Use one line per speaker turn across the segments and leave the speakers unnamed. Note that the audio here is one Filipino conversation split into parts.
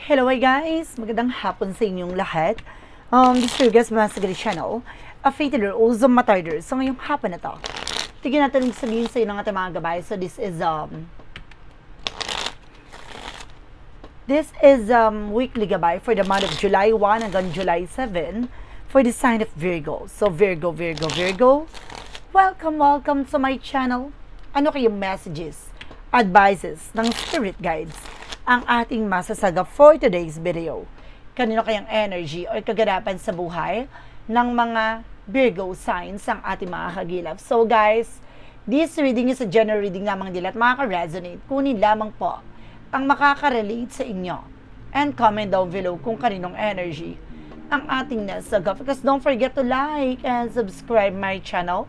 Hello hi guys! Magandang hapon sa inyong lahat. Um, this is your guest Masagari Channel, a fated rules of Matarder. So ngayong hapon na to, tignan natin sabihin sa inyo ng ating mga gabay. So this is, um, this is um, weekly gabay for the month of July 1 hanggang July 7 for the sign of Virgo. So Virgo, Virgo, Virgo, welcome, welcome to my channel. Ano kayong messages, advices ng spirit guides ang ating masasaga for today's video. Kanino kayang energy o kaganapan sa buhay ng mga Virgo signs ang ating mga kagilap. So guys, this reading is a general reading lamang nila at makaka-resonate. Kunin lamang po ang makaka-relate sa inyo. And comment down below kung kaninong energy ang ating nasaga. Because don't forget to like and subscribe my channel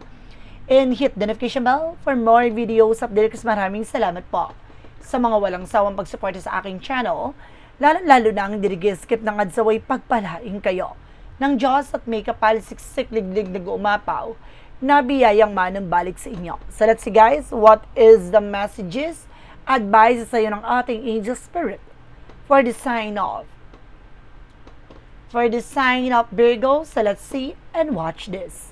and hit the notification bell for more videos updates. Maraming salamat po sa mga walang sawang pagsuporta sa aking channel, lalo-lalo na ang dirigeskip ng adsaway pagpalaing kayo ng Diyos at may kapalisiksik liglig na umapaw na biyayang manang balik sa inyo. So let's see guys, what is the messages, advice sa iyo ng ating angel spirit for the sign of for the sign of Virgo. So let's see and watch this.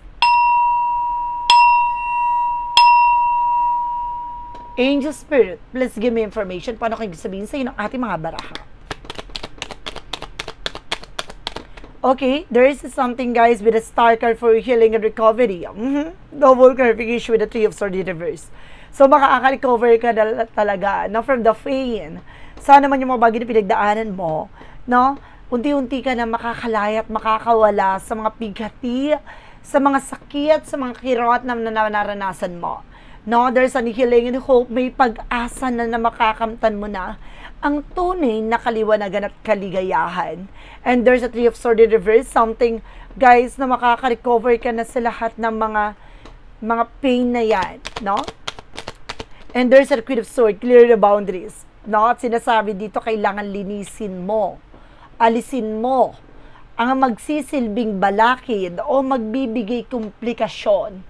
Angel Spirit, please give me information paano kayo sabihin sa ng ating mga baraha. Okay, there is something guys with a star card for healing and recovery. Mhm. Double clarification with the Three of Swords in reverse. So makaka-recover ka na talaga no, from the pain. Sana man yung mga bagay na pinagdaanan mo, no? Unti-unti ka na makakalaya at makakawala sa mga pigati, sa mga sakit, sa mga kirot na naranasan mo. No, there's an healing and hope. May pag-asa na na makakamtan mo na ang tunay na kaliwanagan at kaligayahan. And there's a Three of Swords in reverse. Something, guys, na makaka-recover ka na sa lahat ng mga mga pain na yan. No? And there's a Queen of Swords. Clear the boundaries. No? At sinasabi dito, kailangan linisin mo. Alisin mo ang magsisilbing balakid o magbibigay komplikasyon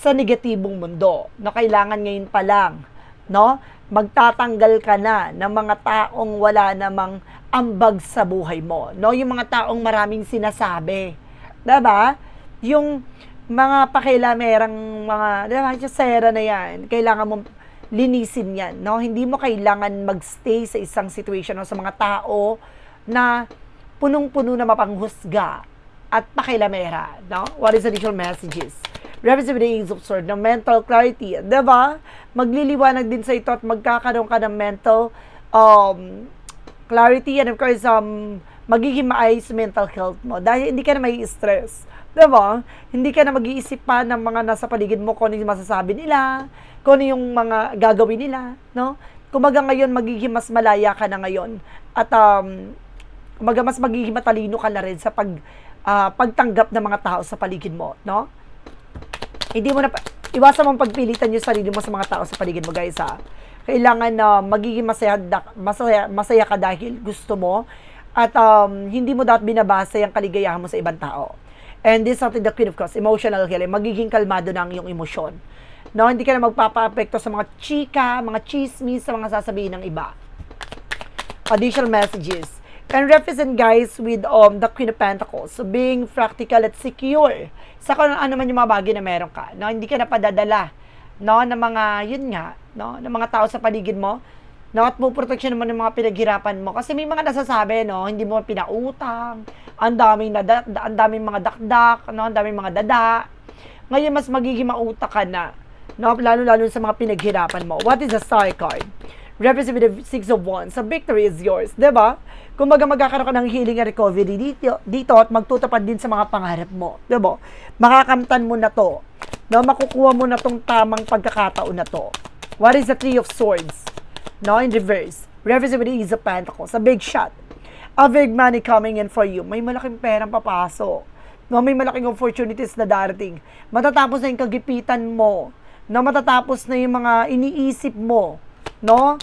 sa negatibong mundo na kailangan ngayon pa lang, no? Magtatanggal ka na ng mga taong wala namang ambag sa buhay mo, no? Yung mga taong maraming sinasabi. 'Di ba? Yung mga pakilamerang mga, 'di ba, sera na 'yan, kailangan mo linisin 'yan, no? Hindi mo kailangan magstay sa isang situation o sa mga tao na punong-puno na mapanghusga at pakilamera, no? What is the initial messages? Representations of sword, ng mental clarity. Ba? Magliliwanag din sa ito at magkakaroon ka ng mental um, clarity and of course, um, magiging maayos mental health mo dahil hindi ka na may stress. Di ba? Hindi ka na mag-iisip pa ng mga nasa paligid mo kung ano yung masasabi nila, kung ano yung mga gagawin nila, no? Kumaga ngayon, magiging mas malaya ka na ngayon. At, um, kumaga mas magiging matalino ka na rin sa pag, uh, pagtanggap ng mga tao sa paligid mo, no? Hindi mo na, iwasan mong pagpilitan yung sarili mo sa mga tao sa paligid mo, guys, ha. Kailangan na uh, magiging masaya, masaya, masaya ka dahil gusto mo at um, hindi mo dapat binabasa yung kaligayahan mo sa ibang tao. And this is the Queen of Cups, emotional healing, magiging kalmado na ang iyong emosyon. No, hindi ka na magpapa-apekto sa mga chika, mga chismis, sa mga sasabihin ng iba. Additional messages. And represent guys with um, the Queen of Pentacles. So being practical at secure sa kung ano man yung mga bagay na meron ka. No? Hindi ka na padadala no? ng mga, yun nga, no? ng mga tao sa paligid mo. No? At puproteksyon naman ng mga pinaghirapan mo. Kasi may mga nasasabi, no? hindi mo pinautang, ang daming, nada, ang daming mga dakdak, no? ang daming mga dada. Ngayon, mas magiging mauta ka na. No? Lalo-lalo sa mga pinaghirapan mo. What is the star card? Representative 6 of Wands. So, victory is yours. ba? Diba? Kumbaga magkakaroon ka ng healing and recovery dito, dito at magtutupad din sa mga pangarap mo. Diba? Makakamtan mo na to. No? Makukuha mo na tong tamang pagkakataon na to. What is the Three of Swords? No? In reverse. Representative is a Pentacles. A big shot. A big money coming in for you. May malaking perang papasok. No? May malaking opportunities na darating. Matatapos na yung kagipitan mo. No? Matatapos na yung mga iniisip mo no?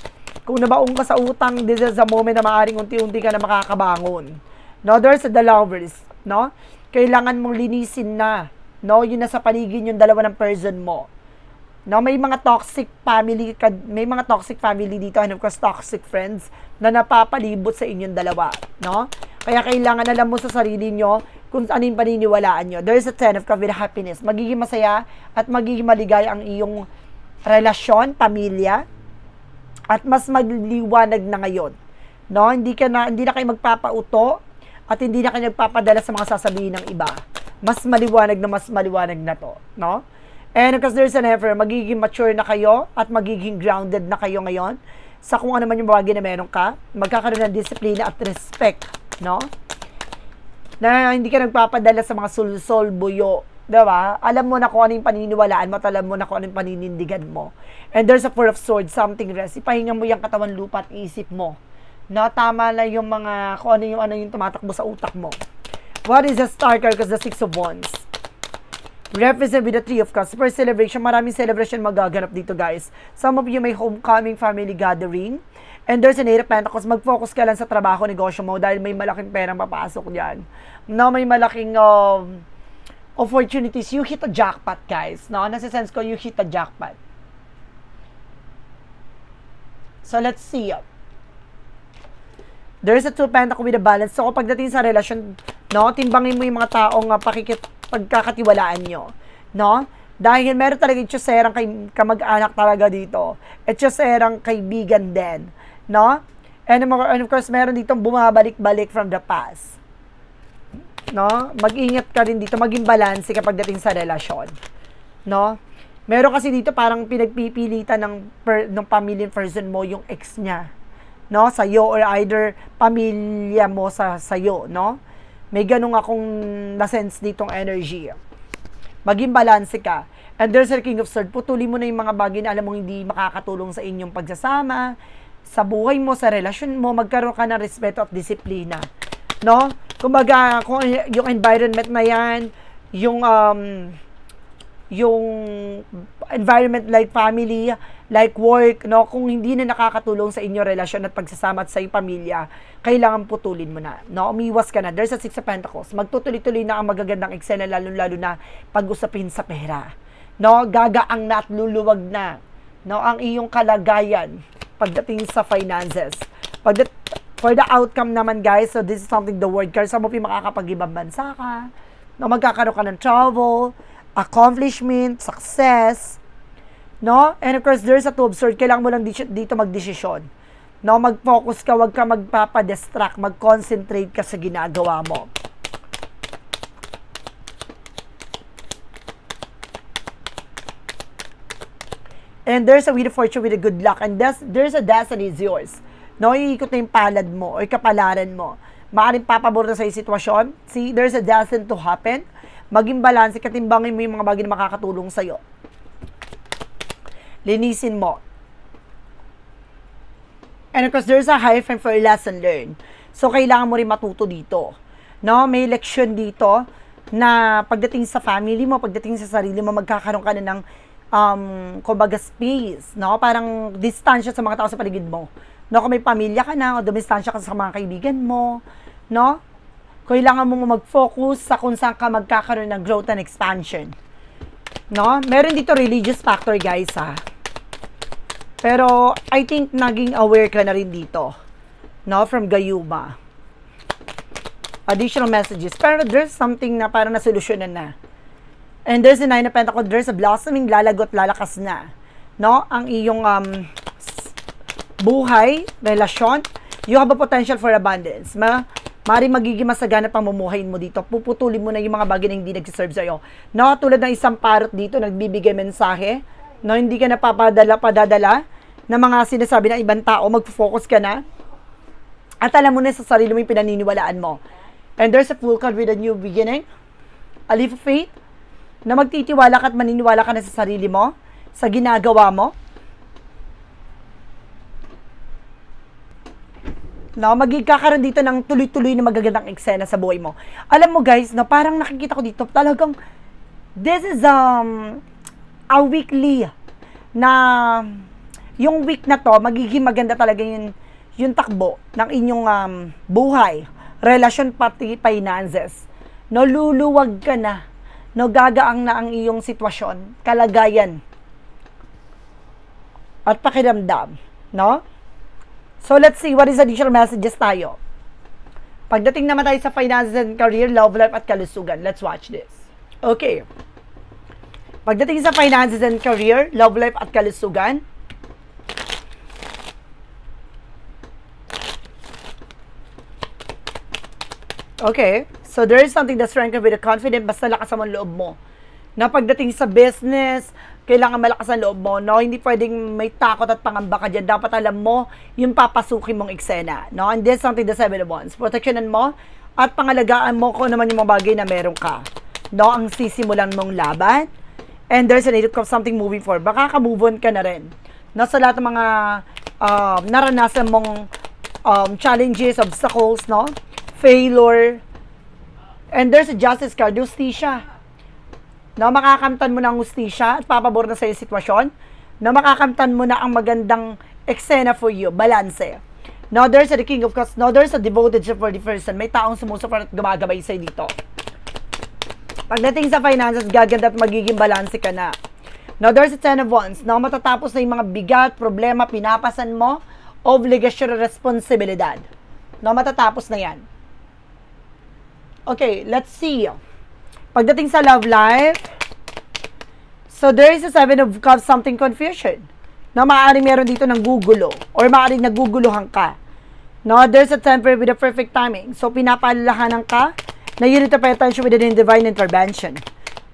Kung nabaong ka sa utang, this is a moment na maaaring unti-unti ka na makakabangon. No, there's the lovers, no? Kailangan mong linisin na, no? Yun na sa paligid yung dalawa ng person mo. No, may mga toxic family, may mga toxic family dito and of course toxic friends na napapalibot sa inyong dalawa, no? Kaya kailangan alam mo sa sarili nyo kung ano yung paniniwalaan nyo. There is a ten of cup happiness. Magiging masaya at magiging maligaya ang iyong relasyon, pamilya, at mas magliwanag na ngayon. No, hindi ka na hindi na kayo magpapauto at hindi na kayo nagpapadala sa mga sasabihin ng iba. Mas maliwanag na mas maliwanag na to, no? And because there's an effort, magiging mature na kayo at magiging grounded na kayo ngayon sa kung ano man yung bagay na meron ka. Magkakaroon ng disiplina at respect, no? Na hindi ka nagpapadala sa mga sulsol, buyo, Diba? Alam mo na kung ano yung paniniwalaan mo at alam mo na kung ano yung paninindigan mo. And there's a four of swords, something rest. Ipahinga mo yung katawan lupa at isip mo. Na tama na yung mga, kung ano yung, ano yung tumatakbo sa utak mo. What is a star? Because the six of wands. Represent with the three of cups. For celebration, maraming celebration magaganap dito guys. Some of you may homecoming family gathering. And there's an eight of pentacles. Mag-focus ka lang sa trabaho, negosyo mo dahil may malaking perang papasok dyan. Na may malaking um, opportunities, you hit a jackpot, guys. No? Nasa sense ko, you hit a jackpot. So, let's see. There's a two pentacle with a balance. So, pagdating sa relasyon, no, timbangin mo yung mga taong uh, pakikit, pagkakatiwalaan nyo. No? Dahil meron talaga itsuserang kay, kamag-anak talaga dito. Itsuserang kaibigan din. No? And, and of course, meron ditong bumabalik-balik from the past no? Mag-ingat ka rin dito, maging balanse kapag dating sa relasyon, no? Meron kasi dito parang pinagpipilitan ng per, ng pamilya person mo yung ex niya, no? Sa iyo or either pamilya mo sa sayo, no? May ganung akong na-sense ditong energy. Maging balanse ka. And there's a King of Swords. Putuli mo na yung mga bagay na alam mong hindi makakatulong sa inyong pagsasama, sa buhay mo, sa relasyon mo, magkaroon ka ng respeto at disiplina no? Kumbaga, kung yung environment na yan, yung um, yung environment like family, like work, no? Kung hindi na nakakatulong sa inyo relasyon at pagsasama at sa iyong pamilya, kailangan putulin mo na, no? Umiwas ka na. There's a Six of Pentacles. Magtutuloy-tuloy na ang magagandang eksena, lalo-lalo na pag-usapin sa pera. No? Gagaang na at luluwag na, no? Ang iyong kalagayan pagdating sa finances. Pagdat For the outcome naman guys, so this is something the word card. Of you makakapag-ibang bansa ka, no, magkakaroon ka ng travel, accomplishment, success, no? And of course, there's a of swords. Kailangan mo lang dito magdesisyon. No, mag-focus ka, wag ka magpapa-distract, mag-concentrate ka sa ginagawa mo. And there's a wheel of fortune with a good luck. And there's a destiny is yours no, iikot na yung palad mo o kapalaran mo. Maaaring papabor na sa sitwasyon. See, there's a destined to happen. Maging balance, katimbangin mo yung mga bagay na makakatulong sa'yo. Linisin mo. And of course, there's a high frame for a lesson learned. So, kailangan mo rin matuto dito. No, may leksyon dito na pagdating sa family mo, pagdating sa sarili mo, magkakaroon ka na ng um, kumbaga space, no? Parang distansya sa mga tao sa paligid mo. No, kung may pamilya ka na, o dumistansya ka sa mga kaibigan mo, no? Kailangan mo mag-focus sa kung saan ka magkakaroon ng growth and expansion. No? Meron dito religious factor, guys, ha? Pero, I think naging aware ka na rin dito. No? From Gayuma. Additional messages. Pero there's something na parang nasolusyonan na. And there's a nine of pentacles. There's a blossoming, lalagot, lalakas na. No? Ang iyong um, buhay, relasyon, you have a potential for abundance. Ma Mari magiging masagana pamumuhay mo dito. Puputulin mo na yung mga bagay na hindi nagsiserve sa'yo. No, tulad ng isang parrot dito, nagbibigay mensahe, no, hindi ka napapadala, padadala ng mga sinasabi ng ibang tao, mag-focus ka na. At alam mo na sa sarili mo yung pinaniniwalaan mo. And there's a full card with a new beginning, a leap of faith, na magtitiwala ka at maniniwala ka na sa sarili mo, sa ginagawa mo, no, magkakaroon dito ng tuloy-tuloy na magagandang eksena sa buhay mo. Alam mo guys, no, parang nakikita ko dito, talagang, this is um, a weekly na, yung week na to, magiging maganda talaga yung, yung takbo ng inyong um, buhay, relasyon pati finances. No, luluwag ka na. No, gagaang na ang iyong sitwasyon, kalagayan. at pakiramdam, no? So, let's see what is additional messages tayo. Pagdating naman tayo sa finances and career, love life at kalusugan. Let's watch this. Okay. Pagdating sa finances and career, love life at kalusugan, Okay. So there is something that's strengthened with the confident basta lakas ang loob mo. Na pagdating sa business, kailangan malakas ang loob mo, no? Hindi pwedeng may takot at pangamba ka dyan. Dapat alam mo yung papasukin mong eksena, no? And this is something the seven of wands. Protectionan mo at pangalagaan mo kung ano naman yung mga bagay na meron ka. No? Ang sisimulan mong laban. And there's an eight of something moving forward. Baka ka-move on ka na rin. No? Sa lahat ng mga um, naranasan mong um, challenges, obstacles, no? Failure. And there's a justice card, justisya na makakamtan mo ng hustisya at papabor na sa iyo sitwasyon, na makakamtan mo na ang magandang eksena for you, balanse. Now, there's a the King of Cups. Now, there's a devoted for the person. May taong sumusuporta at gumagabay sa'yo dito. Pagdating sa finances, gaganda at magiging balanse ka na. Now, there's a Ten of Wands. Now, matatapos na yung mga bigat, problema, pinapasan mo, obligasyon responsibilidad. Now, matatapos na yan. Okay, let's see. Pagdating sa love life, so there is a seven of cups, something confusion. Na maaaring meron dito ng gugulo or maaaring naguguluhan ka. No, there's a temper with a perfect timing. So, pinapaalalahanan ka na you need to pay attention with the divine intervention.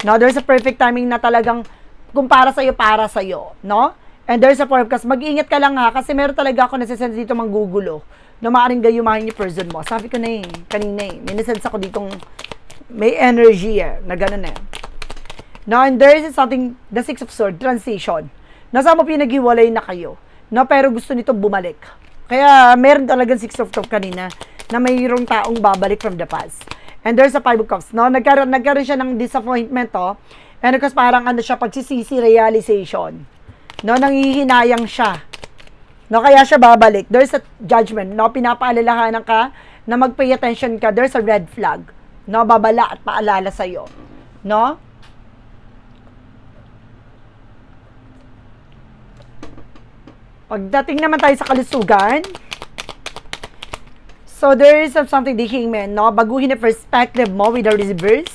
No, there's a perfect timing na talagang kung para sa'yo, para sa'yo. No? And there's a cups. Mag-ingat ka lang ha kasi meron talaga ako nasisense dito manggugulo na maaaring gayumahin yung person mo. Sabi ko na eh, kanina eh. May ako ditong may energy eh, na ganun eh. Now, and there is something, the Six of Swords, transition. Nasa mo pinaghiwalay na kayo. No, pero gusto nito bumalik. Kaya, meron talagang Six of Cups kanina na mayroong taong babalik from the past. And there's a Five of Cups. No, nagkaroon, nagkaroon siya ng disappointment, oh. And because parang ano siya, pagsisisi realization. No, nangihinayang siya. No, kaya siya babalik. There's a judgment. No, pinapaalalahanan ka na mag-pay attention ka. There's a red flag no, babala at paalala sa iyo, no? Pagdating naman tayo sa kalusugan, so there is something the hangman, no? Baguhin na perspective mo with the reverse,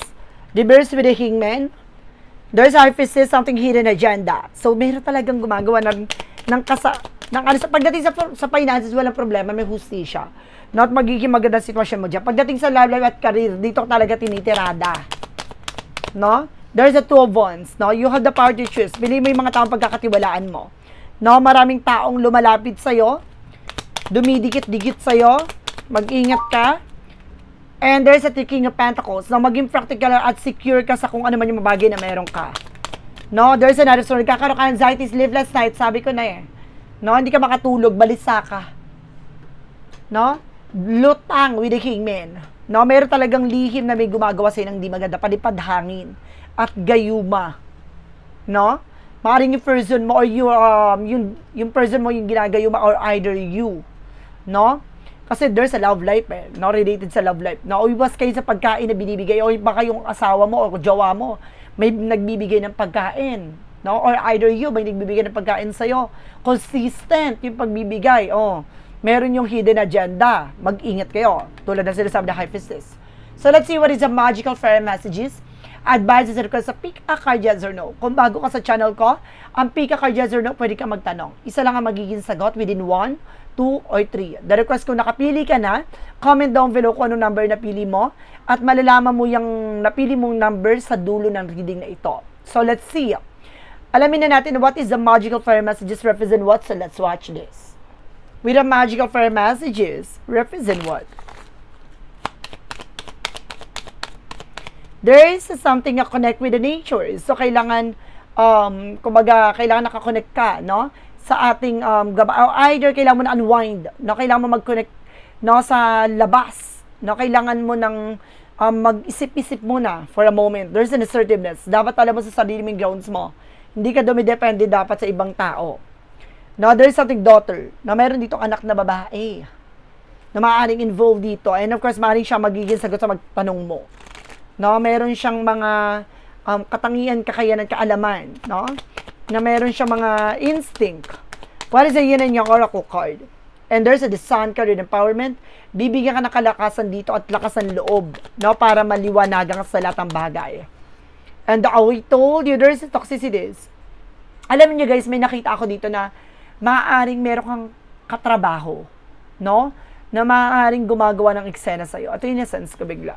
reverse with the hangman. There's hypothesis, something hidden agenda. So, meron talagang gumagawa ng, ng kasa, ng ano, pagdating sa, sa finances, walang problema, may hustisya not magiging magandang sitwasyon mo dyan. Pagdating sa love life at career, dito talaga tinitirada. No? There's a two of wands. No? You have the power to choose. Pili mo yung mga taong pagkakatiwalaan mo. No? Maraming taong lumalapit sa'yo. Dumidikit-dikit sa'yo. Mag-ingat ka. And there's a King of Pentacles. No? Maging practical at secure ka sa kung ano man yung bagay na meron ka. No? There's another story. Kakaroon ka anxiety, sleepless night. Sabi ko na eh. No? Hindi ka makatulog. Balisa ka. No? Lutang with the hangman. No, meron talagang lihim na may gumagawa sa ng di maganda, palipad hangin at gayuma. No? Maring yung person mo or you, um, yung, yung person mo yung ginagayuma or either you. No? Kasi there's a love life eh, no? Related sa love life. No? Iwas kayo sa pagkain na binibigay o baka yung asawa mo o jowa mo may nagbibigay ng pagkain. No? Or either you may nagbibigay ng pagkain sa'yo. Consistent yung pagbibigay. Oh meron yung hidden agenda. Mag-ingat kayo. Tulad ng sinasabi ng Hephaestus. So let's see what is the magical fairy messages. Advices and requests sa Pick a Card Yes or No. Kung bago ka sa channel ko, ang Pick a Card Yes or No, pwede ka magtanong. Isa lang ang magiging sagot within 1, 2, or 3. The request kung nakapili ka na, comment down below kung anong number napili mo at malalaman mo yung napili mong number sa dulo ng reading na ito. So let's see. Alamin na natin what is the magical fairy messages represent what. So let's watch this with a magical fairy messages represent what? There is something na connect with the nature. So, kailangan, um, kumbaga, kailangan nakakonect ka, no? Sa ating, um, gaba, either kailangan mo na unwind, no? Kailangan mo mag-connect, no? Sa labas, no? Kailangan mo ng, um, mag-isip-isip muna for a moment. There's an assertiveness. Dapat alam mo sa sarili mong grounds mo. Hindi ka dumidepende dapat sa ibang tao. No, there is something daughter, na meron dito anak na babae na maaaring involved dito. And of course, maaaring siya magiging sagot sa magtanong mo. No, meron siyang mga um, katangian, kakayanan, kaalaman, no? Na meron siyang mga instinct What is the yin and yang oracle card? And there's a the sun card in empowerment. Bibigyan ka ng kalakasan dito at lakas ng loob, no? Para maliwanagan ka sa lahat ng bagay. And the we told you there's toxicities. Alam niyo guys, may nakita ako dito na maaaring meron kang katrabaho, no? Na maaaring gumagawa ng eksena sa'yo. Ito yung sense ko bigla.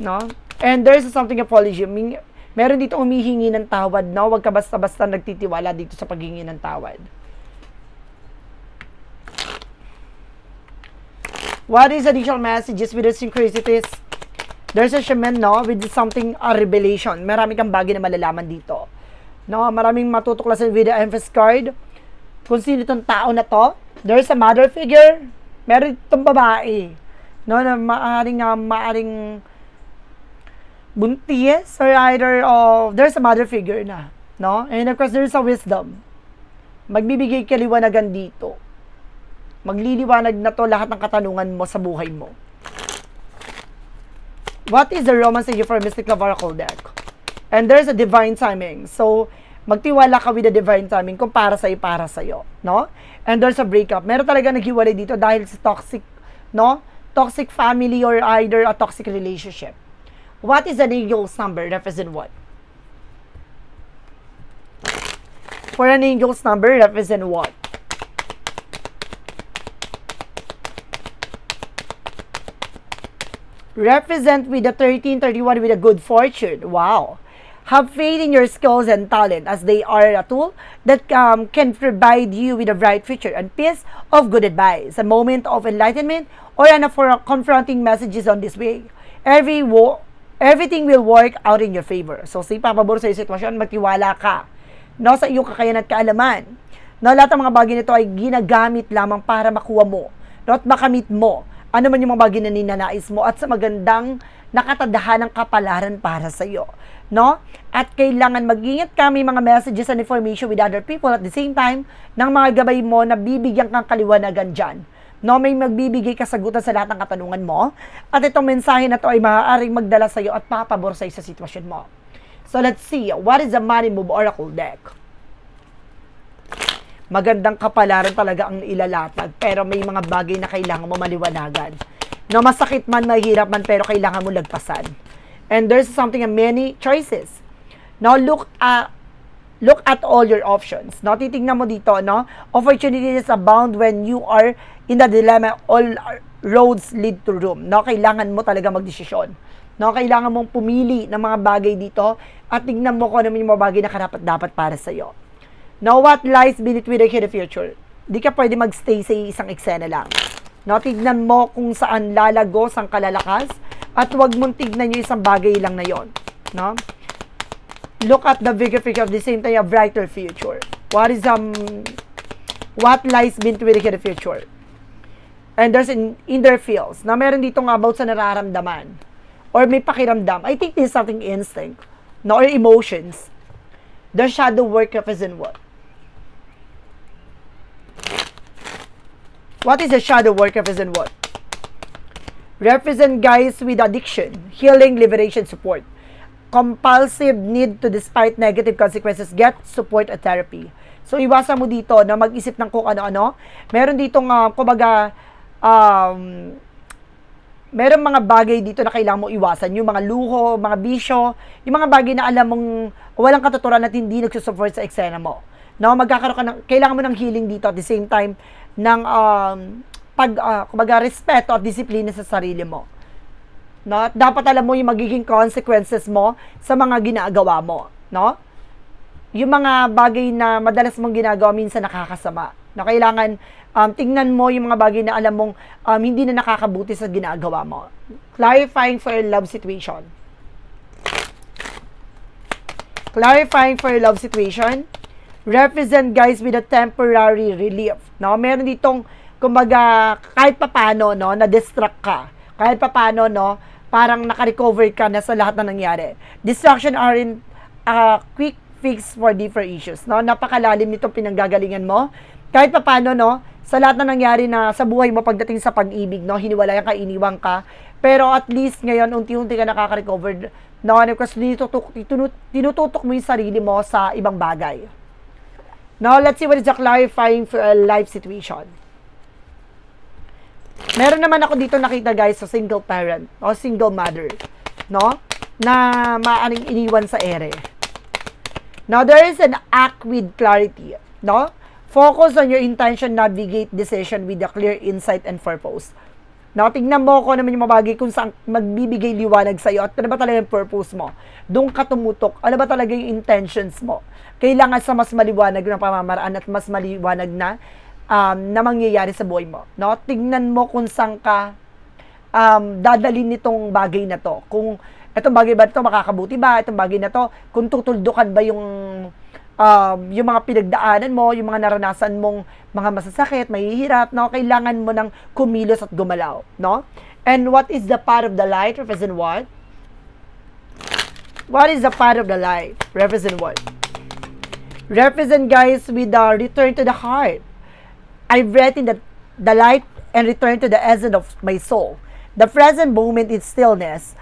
No? And there's something apology. Meron dito umihingi ng tawad, no? Huwag ka basta-basta nagtitiwala dito sa paghingi ng tawad. What is additional messages with the synchronicities? There's a shaman, no? With something, a revelation. Marami kang bagay na malalaman dito. No? Maraming matutuklasan with the emphasis card. Kung sino itong tao na to. There's a mother figure. Meron itong babae. No? Na maaring, uh, maaring buntis or either of there's a mother figure na. No? And of course, there's a wisdom. Magbibigay kaliwanagan dito magliliwanag na to lahat ng katanungan mo sa buhay mo. What is the romance stage for a Mystic Love Oracle deck? And there's a divine timing. So, magtiwala ka with the divine timing kung para sa'yo, para sa'yo. No? And there's a breakup. Meron talaga naghiwalay dito dahil sa toxic, no? Toxic family or either a toxic relationship. What is an angel's number? Represent what? For an angel's number, represent what? represent with the 1331 with a good fortune. Wow. Have faith in your skills and talent as they are a tool that um, can provide you with a bright future and piece of good advice, a moment of enlightenment, or an for confronting messages on this way. Every wo- everything will work out in your favor. So, sa ipapabor sa sitwasyon, magtiwala ka no, sa iyong kakayanan at kaalaman. No, lahat ng mga bagay nito ay ginagamit lamang para makuha mo no, at makamit mo ano man yung mga bagay na ninanais mo at sa magandang nakatadahan ng kapalaran para sa iyo. No? At kailangan mag-ingat ka may mga messages and information with other people at the same time ng mga gabay mo na bibigyan kang kaliwanagan dyan. No, may magbibigay kasagutan sa lahat ng katanungan mo. At itong mensahe na to ay maaaring magdala sa iyo at papabor sa sa sitwasyon mo. So let's see, what is the Money Move Oracle deck? magandang kapalaran talaga ang ilalatag, pero may mga bagay na kailangan mo maliwanagan. No, masakit man, mahirap man, pero kailangan mo lagpasan. And there's something, many choices. Now, look at, look at all your options. No, titingnan mo dito, no? Opportunities abound when you are in the dilemma, all roads lead to Rome. No, kailangan mo talaga magdesisyon. No, kailangan mong pumili ng mga bagay dito at tingnan mo kung ano yung mga bagay na karapat dapat para sa iyo. Now, what lies beneath with the future? Di ka pwede magstay sa isang eksena lang. No, tignan mo kung saan lalagos ang kalalakas at huwag mong tignan yung isang bagay lang na yon. No? Look at the bigger picture of the same time, a brighter future. What is um what lies with the future? And there's in, in their fields na meron dito nga about sa nararamdaman or may pakiramdam. I think this is something instinct no, or emotions. The shadow work represent what? What is a shadow work represent what? Represent guys with addiction, healing, liberation, support. Compulsive need to despite negative consequences, get support at therapy. So, iwasan mo dito na mag-isip ng kung ano-ano. Meron ditong, uh, kumbaga, um, meron mga bagay dito na kailangan mo iwasan. Yung mga luho, mga bisyo, yung mga bagay na alam mong walang katuturan at hindi nagsusupport sa eksena mo. No, magkakaroon ka ng, kailangan mo ng healing dito at the same time ng um, pag, uh, kumbaga, respeto at disiplina sa sarili mo. No? At dapat alam mo yung magiging consequences mo sa mga ginagawa mo. No? Yung mga bagay na madalas mong ginagawa minsan nakakasama. Na kailangan um, tingnan mo yung mga bagay na alam mong um, hindi na nakakabuti sa ginagawa mo. Clarifying for your love situation. Clarifying for your love situation represent guys with a temporary relief. No? Meron ditong, kumbaga, kahit papano, no, na-distract ka. Kahit papano, no, parang naka-recover ka na sa lahat na nangyari. Distraction are in a quick fix for different issues. No? Napakalalim nitong pinanggagalingan mo. Kahit papano, no, sa lahat na nangyari na sa buhay mo pagdating sa pag-ibig, no, hiniwalayan ka, iniwang ka, pero at least ngayon, unti-unti ka nakaka-recover, no, kasi tinututok, tinututok mo yung sarili mo sa ibang bagay. Now, let's see what is the clarifying for a life situation. Meron naman ako dito nakita guys sa single parent o single mother, no? Na maaring iniwan sa ere. Now, there is an act with clarity, no? Focus on your intention, navigate decision with a clear insight and purpose. No, tingnan mo kung ano naman yung mabagay kung saan magbibigay liwanag sa iyo at ano ba talaga yung purpose mo. Doon ka tumutok. Ano ba talaga yung intentions mo. Kailangan sa mas maliwanag na pamamaraan at mas maliwanag na um, na mangyayari sa buhay mo. No? Tingnan mo kung saan ka um, dadalhin nitong bagay na to. Kung itong bagay ba ito makakabuti ba? Itong bagay na to, kung tutuldukan ba yung um, yung mga pinagdaanan mo, yung mga naranasan mong mga masasakit, mahihirap, no? Kailangan mo ng kumilos at gumalaw, no? And what is the part of the light? Represent what? What is the part of the light? Represent what? Represent, guys, with the return to the heart. I've read in the, light and return to the essence of my soul. The present moment is stillness.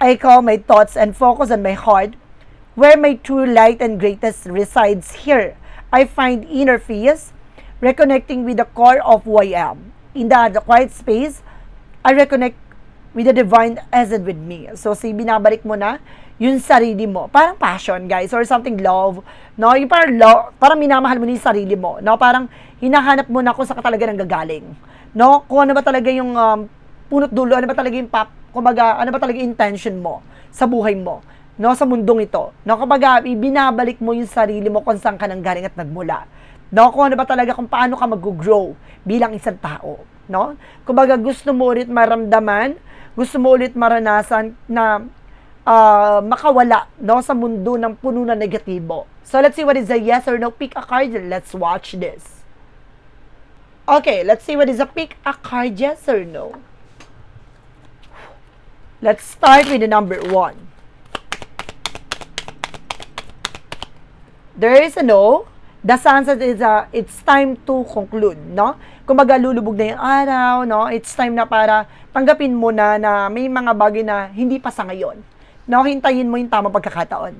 I call my thoughts and focus on my heart, where my true light and greatest resides here. I find inner peace, reconnecting with the core of who I am. In the quiet space, I reconnect with the divine essence with me. So, si binabalik mo na yung sarili mo. Parang passion, guys, or something love. No, yung parang love, parang minamahal mo na yung sarili mo. No, parang hinahanap mo na kung saan ka talaga nang gagaling. No, kung ano ba talaga yung um, punot dulo, ano ba talaga yung pap, kumbaga, ano ba talaga yung intention mo sa buhay mo. No, sa mundong ito. No, kumbaga, binabalik mo yung sarili mo kung saan ka nang galing at nagmula. No, kung ano ba talaga, kung paano ka mag-grow bilang isang tao. No? Kumbaga, gusto mo ulit maramdaman, gusto mo ulit maranasan na uh, makawala no, sa mundo ng puno na negatibo. So, let's see what is a yes or no. Pick a card. Let's watch this. Okay, let's see what is a pick a card, yes or no. Let's start with the number one. There is a no. The sunset is a, it's time to conclude, no? Kumbaga lulubog na yung araw, no? It's time na para tanggapin mo na na may mga bagay na hindi pa sa ngayon. No, hintayin mo yung tamang pagkakataon.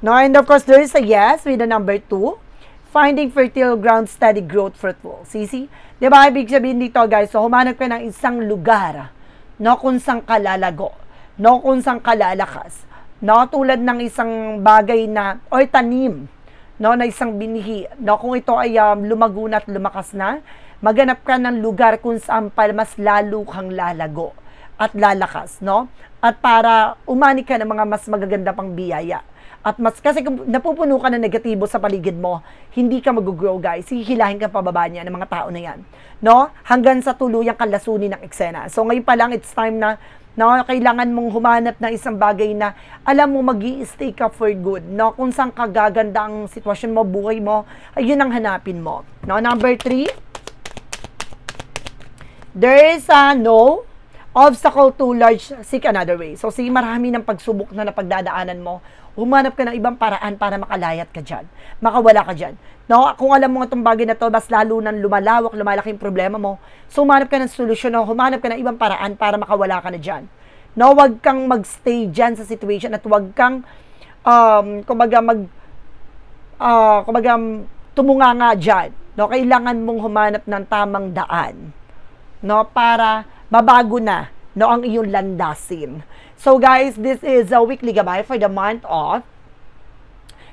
No, and of course, there is a yes with the number two. Finding fertile ground, steady growth, fruitful. Sisi? Di ba, ibig sabihin dito, guys, so humanap ka ng isang lugar, no, kung saan ka lalago, no, kung saan ka lalakas, no, tulad ng isang bagay na, or tanim, no, na isang binihi, no, kung ito ay um, lumago na at lumakas na, maganap ka ng lugar kung saan pa mas lalo kang lalago at lalakas, no? At para umani ka ng mga mas magaganda pang biyaya. At mas, kasi kung napupuno ka ng negatibo sa paligid mo, hindi ka mag-grow guys. Hihilahin ka pababa niya ng mga tao na yan. No? Hanggang sa tuluyang kalasunin ng eksena. So ngayon pa lang, it's time na no, kailangan mong humanap ng isang bagay na alam mo mag stay ka for good. No? Kung saan ka gaganda ang sitwasyon mo, buhay mo, ayun ang hanapin mo. No? Number three, there is a no obstacle too large, seek another way. So, sige, marami ng pagsubok na napagdadaanan mo. Humanap ka ng ibang paraan para makalayat ka dyan. Makawala ka dyan. No? Kung alam mo itong bagay na to, mas lalo nang lumalawak, lumalaki yung problema mo. So, humanap ka ng solusyon, no? humanap ka ng ibang paraan para makawala ka na dyan. No, wag kang magstay dyan sa situation at wag kang, um, kumbaga, mag, uh, kumbaga, tumunga nga dyan. No? Kailangan mong humanap ng tamang daan. No? Para babago na no ang iyong landasin. So guys, this is a weekly gabay for the month of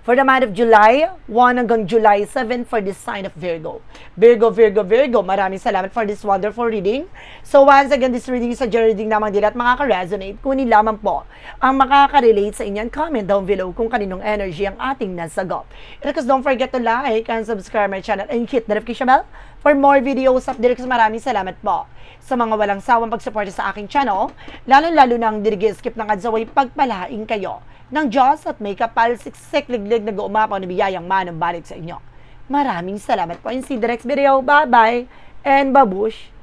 for the month of July 1 hanggang July 7 for the sign of Virgo. Virgo, Virgo, Virgo, maraming salamat for this wonderful reading. So once again, this reading is a journey reading naman din at makaka-resonate. Kunin lamang po ang makaka-relate sa inyo and comment down below kung kaninong energy ang ating nasagop. And of course, don't forget to like and subscribe my channel and hit the notification bell for more videos updates. Maraming salamat po sa mga walang sawang pagsuporta sa aking channel, lalo-lalo nang dirigi-skip ng adsaway pagpalaing kayo ng Diyos at may kapal siksik liglig na guumapaw na biyayang manang balik sa inyo. Maraming salamat po. You the next video. Bye-bye and babush!